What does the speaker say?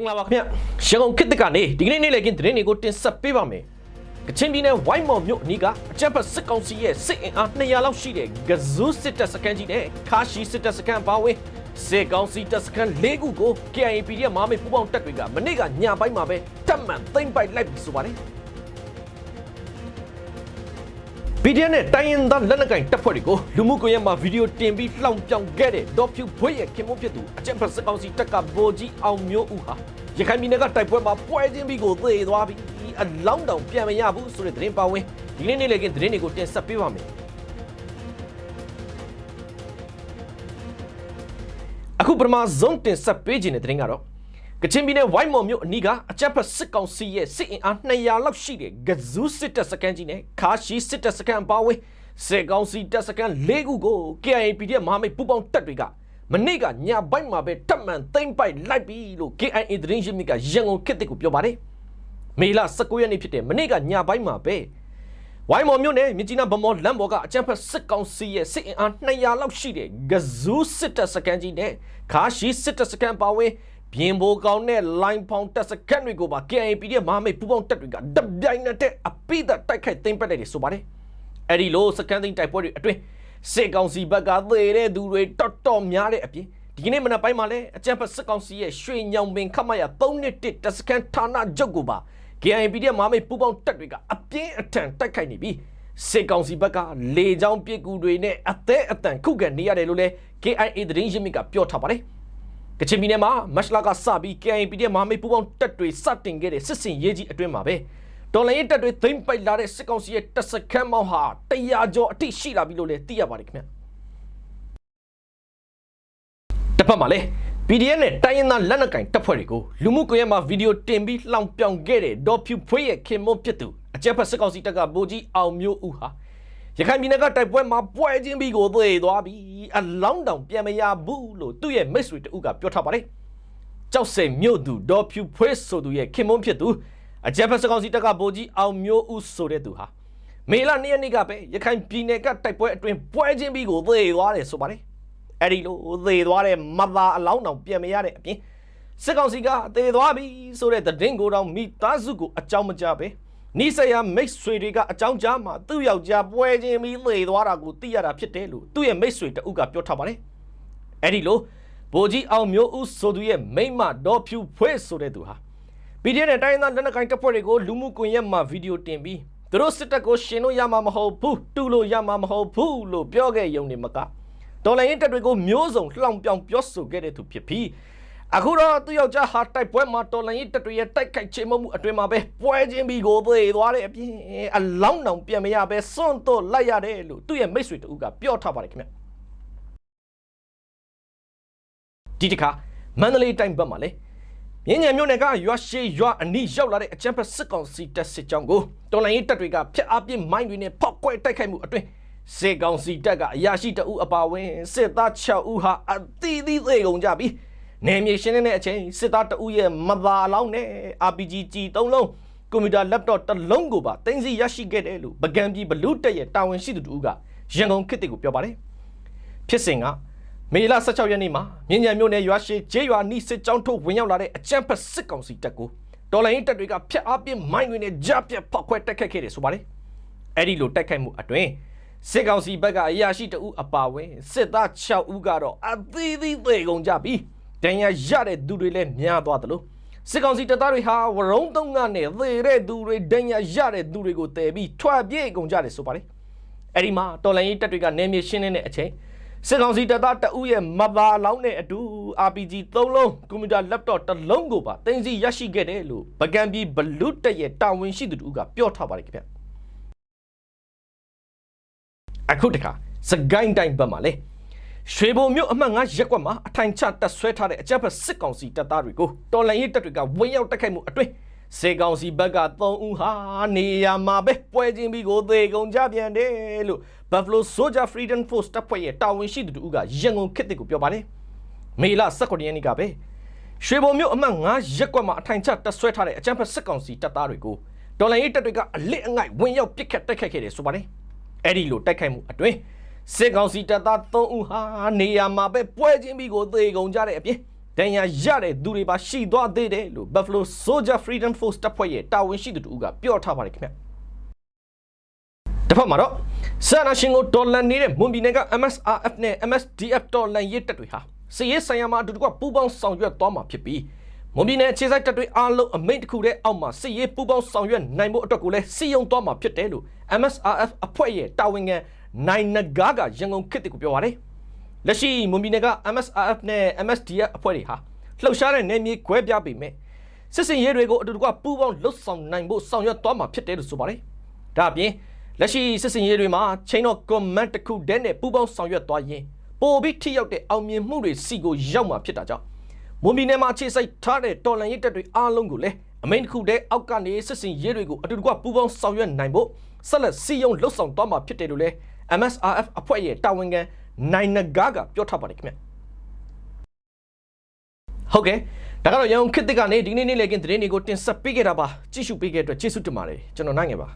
င်္ဂလာပါခင်ဗျရန်ကုန်ခေတ်သစ်ကနေဒီကနေ့နေ့လည်ကင်းသတင်းတွေကိုတင်ဆက်ပေးပါမယ်ကချင်ပြည်နယ်ဝိုင်းမော်မြို့အနီးကအကြက်ဖက်စစ်ကောင်စီရဲ့စစ်အင်အား200လောက်ရှိတဲ့ဂဇူးစစ်တပ်စခန်းကြီးနဲ့ခါရှိစစ်တပ်စခန်းပါဝင်စစ်ကောင်စီတပ်စခန်း၄ခုကို KIA PDF မာမေပူပေါင်းတပ်တွေကမနေ့ကညပိုင်းမှာပဲတပ်မှန်သိမ်းပိုက်လိုက်ပြီဆိုပါတယ် BDN နဲ့တိုင်းရင်သားလက်နက်ကင်တပ်ဖွဲ့တွေကိုလူမှုကွန်ရက်မှာဗီဒီယိုတင်ပြီးလှောင်ပြောင်ခဲ့တဲ့ဒေါ်ဖြူဘွေရဲ့ခင်မုန်းဖြစ်သူအကြံဖက်စစ်ကောင်စီတပ်ကဗိုလ်ကြီးအောင်မျိုးဦးဟာရခိုင်ပြည်နယ်ကတိုက်ပွဲမှာပွဲချင်းပြီးကိုသေသွားပြီးအလောင်းတောင်ပြန်မရဘူးဆိုတဲ့သတင်းပါဝင်ဒီနေ့နေ့လည်ကသတင်းတွေကိုတင်ဆက်ပေးပါမယ်အခုပထမဆုံးတင်ဆက်ပေးခြင်းတဲ့သတင်းကတော့ ကချင်ပြည်နယ်ဝိုင်းမော်မြို့အနီးကအကြက်ဖက်စစ်ကောင်စီရဲ့စစ်အင်အား200လောက်ရှိတဲ့ဂဇူးစစ်တပ်စခန်းကြီးနဲ့ခါရှိစစ်တပ်စခန်းပါဝင်စစ်ကောင်စီတပ်စခန်း၄ခုကို KIAP ရဲ့မဟာမိတ်ပူးပေါင်းတပ်တွေကမနေ့ကညပိုင်းမှာပဲတပ်မှန်သိမ်းပိုက်လိုက်ပြီလို့ KIA သတင်းရင်းမြစ်ကရန်ကုန်ခေတ်တစ်ကိုပြောပါတယ်မေလ19ရက်နေ့ဖြစ်တဲ့မနေ့ကညပိုင်းမှာပဲဝိုင်းမော်မြို့နယ်မြစ်ကြီးနားဗမော်လမ်းပေါ်ကအကြမ်းဖက်စစ်ကောင်စီရဲ့စစ်အင်အား200လောက်ရှိတဲ့ဂဇူးစစ်တပ်စခန်းကြီးနဲ့ခါရှိစစ်တပ်စခန်းပါဝင် ပြင်ဘိုကောင်းတဲ့ line ဖောင်တပ်စခန်းတွေကိုပါ KNP ရဲ့မဟာမိတ်ပူးပေါင်းတပ်တွေကတပြိုင်နက်တည်းအပိသက်တိုက်ခိုက်သိမ်းပိုက်လိုက်တယ်ဆိုပါတယ်အဲ့ဒီလိုစကန်သိန်းတိုက်ပွဲတွေအတွင်းစစ်ကောင်စီဘက်ကသေတဲ့သူတွေတော်တော်များတဲ့အပြင်ဒီကနေ့မနက်ပိုင်းမှာလည်းအကြံဖက်စစ်ကောင်စီရဲ့ရွှေညောင်ပင်ခတ်မရ3နှစ်တစ်တစကန်ဌာနချုပ်ကိုပါ KNP ရဲ့မဟာမိတ်ပူးပေါင်းတပ်တွေကအပြင်းအထန်တိုက်ခိုက်နေပြီးစစ်ကောင်စီဘက်ကလေကြောင်းပစ်ကူတွေနဲ့အသေးအတန်ခုခံနေရတယ်လို့လည်း KIA သတင်းရင်းမြစ်ကပြောထားပါတယ် ကချင်ပြည်နယ်မှာမတ်လကစပြီး KNP ရဲ့မဟာမိတ်ပူးပေါင်းတပ်တွေစတင်ခဲ့တဲ့စစ်စင်ရေးကြီးအတွင်းမှာပဲတော်လိုင်းရေးတပ်တွေသိမ့်ပိုက်လာတဲ့စစ်ကောင်စီရဲ့တပ်စခန်းမောင်းဟာတရားကျော်အထိရှိလာပြီလို့လည်းသိရပါတယ်ခင်ဗျတစ်ဖက်မှာလည်း PDF နဲ့တိုင်းရင်းသားလက်နက်ကင်တပ်ဖွဲ့တွေကိုလူမှုကွန်ရက်မှာဗီဒီယိုတင်ပြီးလှောင်ပြောင်ခဲ့တဲ့ဒေါ်ဖြူဖွေးရဲ့ခင်မွန်းဖြစ်သူအကြက်ဖက်စစ်ကောင်စီတပ်ကဗိုလ်ကြီးအောင်မျိုးဦးဟာ ရခိုင်ပြည်နယ်ကတိုက်ပွဲမှာပွဲချင်းပြီးကိုသေသွားပြီးအလောင်းတောင်ပြန်မရဘူးလို့သူ့ရဲ့မိတ်ဆွေတဦးကပြောထားပါတယ်ကြောက်စိမ်မြို့သူဒေါ်ဖြူဖွေးဆိုသူရဲ့ခင်မွန်းဖြစ်သူအကြက်ဖက်စစ်ကောင်စီတပ်ကဗိုလ်ကြီးအောင်မျိုးဦးဆိုတဲ့သူဟာမေလ၂ရက်နေ့ကပဲရခိုင်ပြည်နယ်ကတိုက်ပွဲအတွင်းပွဲချင်းပြီးကိုသေသွားတယ်ဆိုပါတယ်အဲ့ဒီလိုသေသွားတဲ့မသာအလောင်းတောင်ပြန်မရတဲ့အပြင်စစ်ကောင်စီကသေသွားပြီဆိုတဲ့သတင်းကိုတောင်မိသားစုကိုအကြောင်းမကြားပဲ နိစယမိတ်ဆွေတွေကအကြောင်းကြားမှာသူ့ယောက်ျားပွဲချင်းပြီးသေသွားတာကိုသိရတာဖြစ်တယ်လို့သူ့ရဲ့မိတ်ဆွေတဦးကပြောထားပါတယ်အဲ့ဒီလိုဗိုလ်ကြီးအောင်မျိုးဦးဆိုသူရဲ့မိမ့်မဒေါ်ဖြူဖွေးဆိုတဲ့သူဟာ PDF နဲ့တိုင်းသားလက်နက်ကိုင်တပ်ဖွဲ့တွေကိုလူမှုကွန်ရက်မှာဗီဒီယိုတင်ပြီးသူတို့စစ်တပ်ကိုရှင်လို့ရမှာမဟုတ်ဘူးတူလို့ရမှာမဟုတ်ဘူးလို့ပြောခဲ့ရုံနဲ့မကတော်လိုင်းရင်တပ်တွေကိုမျိုးစုံလှောင်ပြောင်ပြောဆိုခဲ့တဲ့သူဖြစ်ပြီး အခုတော့သူယောက်ျားဟာတိုက်ပွဲမှာတော်လိုင်းရင်တပ်တွေရဲ့တိုက်ခိုက်ခြင်းမှုအတွင်မှာပဲပွဲချင်းပြီးကိုသေးသွားတဲ့အပြင်အလောင်းတောင်ပြန်မရပဲစွန့်တော့လိုက်ရတယ်လို့သူ့ရဲ့မိတ်ဆွေတူကပြောထားပါတယ်ခင်ဗျဒီတစ်ခါမန္တလေးတိုင်းဘက်မှာလည်းမြင်းညံမြို့နယ်ကရွာရှိရွာအနီးရောက်လာတဲ့အကြမ်းဖက်စစ်ကောင်စီတပ်စစ်ကြောင်းကိုတော်လိုင်းရေးတပ်တွေကဖျက်အပြစ်မိုင်းတွေနဲ့ဖောက်ခွဲတိုက်ခိုက်မှုအတွင်းစစ်ကောင်စီတပ်ကအရာရှိတအုပ်အပါဝင်စစ်သား6ဦးဟာအသီးသီးသေကုန်ကြပြီး နယ်မြေရှင်းတဲ့အချိန်စစ်သားတအုပ်ရဲ့မသာလောင်းနဲ့ RPG ကြီး3လုံးကွန်ပျူတာ laptop တစ်လုံးကိုပါတင်စီရရှိခဲ့တယ်လို့ပကံပြည်ဘလူးတက်ရဲ့တာဝန်ရှိသူတူကရန်ကုန်ခေတ်တွေကိုပြောပါတယ်ဖြစ်စဉ်ကမေလ16ရက်နေ့မှာမြင်းညံမြို့နယ်ရွာရှိကျေးရွာနီးစစ်ကြောင်းထုတ်ဝင်ရောက်လာတဲ့အကြမ်းဖက်စစ်ကောင်စီတပ်ကိုတော်လိုင်းတပ်တွေကဖျက်အပြစ်မိုင်းတွေနဲ့ကြားပြတ်ဖောက်ခွဲတိုက်ခိုက်ခဲ့တယ်ဆိုပါတယ်။အဲ့ဒီလိုတိုက်ခိုက်မှုအတွင်းစစ်ကောင်စီဘက်ကအရာရှိတအုပ်အပါဝင်စစ်သား6ဦးကတော့အသီးသီးသေကုန်ကြပြီး ဒဏ်ရာရတဲ့သူတွေလည်းများသွားသလိုစစ်ကောင်စီတပ်သားတွေဟာဝရုံးသုံးကနေသေတဲ့သူတွေဒဏ်ရာရတဲ့သူတွေကိုတည်ပြီးထွက်ပြေးကုန်ကြတယ်ဆိုပါတယ်။အဲ့ဒီမှာတော်လိုင်းတပ်တွေကနေမြေရှင်းနေတဲ့အချိန်စစ်ကောင်စီတပ်သားတအုပ်ရဲ့မဘာလောင်းနဲ့အတူ RPG 3လုံးကွန်ပျူတာ laptop တစ်လုံးကိုပါတင်စီရရှိခဲ့တယ်လို့ပကံပြည်ဘလူးတက်ရဲ့တာဝန်ရှိသူတူကပြောထားပါတယ်ခင်ဗျအခုတခါစကိုင်းတိုင်းဘက်မှာလေ ရွှေဘုံမြို့အမှတ်9ရက်ကွက်မှာအထိုင်ချတပ်ဆွဲထားတဲ့အကြမ်းဖက်စစ်ကောင်စီတပ်သားတွေကိုတော်လှန်ရေးတပ်တွေကဝင်ရောက်တိုက်ခိုက်မှုအတွင်းစေကောင်စီဘက်က3ဦးဟာနေရာမှာပဲပွဲချင်းပြီးကိုသေကုန်ကြပြန်တယ်လို့ Buffalo Soldier Freedom Force တပ်ဖွဲ့ရဲ့တာဝန်ရှိသူတို့ကရန်ကုန်ခေတ်တစ်ကိုပြောပါတယ်။မေလ19ရက်နေ့ကပဲရွှေဘုံမြို့အမှတ်9ရက်ကွက်မှာအထိုင်ချတပ်ဆွဲထားတဲ့အကြမ်းဖက်စစ်ကောင်စီတပ်သားတွေကိုဒေါ်လာရေးတပ်တွေကအလစ်အငိုက်ဝင်ရောက်ပစ်ခတ်တိုက်ခိုက်ခဲ့တယ်ဆိုပါတယ်။အဲ့ဒီလိုတိုက်ခိုက်မှုအတွင်း စစ်ကောင်စီတပ်သား3ဦးဟာနေရာမှာပဲပွဲချင်းပြီးကိုသေကုန်ကြတဲ့အပြင်ဒဏ်ရာရတဲ့သူတွေပါရှိသွားသေးတယ်လို့ Buffalo Soldier Freedom Force တပ်ဖွဲ့ရဲ့တာဝန်ရှိသူတို့ကပြောထားပါတယ်ခင်ဗျတစ်ဖက်မှာတော့ဆာနာရှင်ကိုဒေါ်လာနေတဲ့မွန်ပြည်နယ်က MSRF နဲ့ MSDF တော်လန်ရေးတပ်တွေဟာစစ်ရေးဆိုင်ရာမှာအတူတကွပူးပေါင်းဆောင်ရွက်သွားမှာဖြစ်ပြီးမွန်ပြည်နယ်အခြေစိုက်တပ်တွေအားလုံးအမိန့်တစ်ခုတည်းအောက်မှာစစ်ရေးပူးပေါင်းဆောင်ရွက်နိုင်ဖို့အတွက်ကိုလည်းစီယုံသွားမှာဖြစ်တယ်လို့ MSRF အဖွဲ့ရဲ့တာဝန်ခံ နိုင်နဂါကရန်ကုန်ခေတ်ကိုပြောပါတယ်လက်ရှိမွန်ပြည်နယ်က MSRF နဲ့ MSDF အဖွဲ့တွေဟာလှုပ်ရှားတဲ့နယ်မြေခွဲပြားပေမဲ့စစ်စင်ရေးတွေကိုအတူတကွပူးပေါင်းလှုပ်ဆောင်နိုင်ဖို့ဆောင်ရွက်သွားမှာဖြစ်တယ်လို့ဆိုပါတယ်ဒါအပြင်လက်ရှိစစ်စင်ရေးတွေမှာ chain of command တစ်ခုတည်းနဲ့ပူးပေါင်းဆောင်ရွက်သွားရင်ပိုပြီးထိရောက်တဲ့အောင်မြင်မှုတွေစီကိုရောက်မှာဖြစ်တာကြောင့်မွန်ပြည်နယ်မှာအခြေစိုက်ထားတဲ့တော်လန်ရေးတပ်တွေအားလုံးကိုလည်းအမိန့်တစ်ခုတည်းအောက်ကနေစစ်စင်ရေးတွေကိုအတူတကွပူးပေါင်းဆောင်ရွက်နိုင်ဖို့ဆက်လက်စီယုံလှုပ်ဆောင်သွားမှာဖြစ်တယ်လို့လည်း MSRF အဖွဲ့ရဲ့တာဝန်ခံနိုင်နဂါကပြောထားပါတယ်ခင်ဗျဟုတ်ကဲ့ဒါကတော့ရန်ကုန်ခေတ်သစ်ကနေဒီနေ့နေ့လေကင်းသတင်းတွေကိုတင်ဆက်ပေးခဲ့တာပါကြည့်ရှုပေးခဲ့တဲ့အတွက်ကျေးဇူးတင်ပါတယ်ကျွန်တော်နိုင်ငယ်ပါ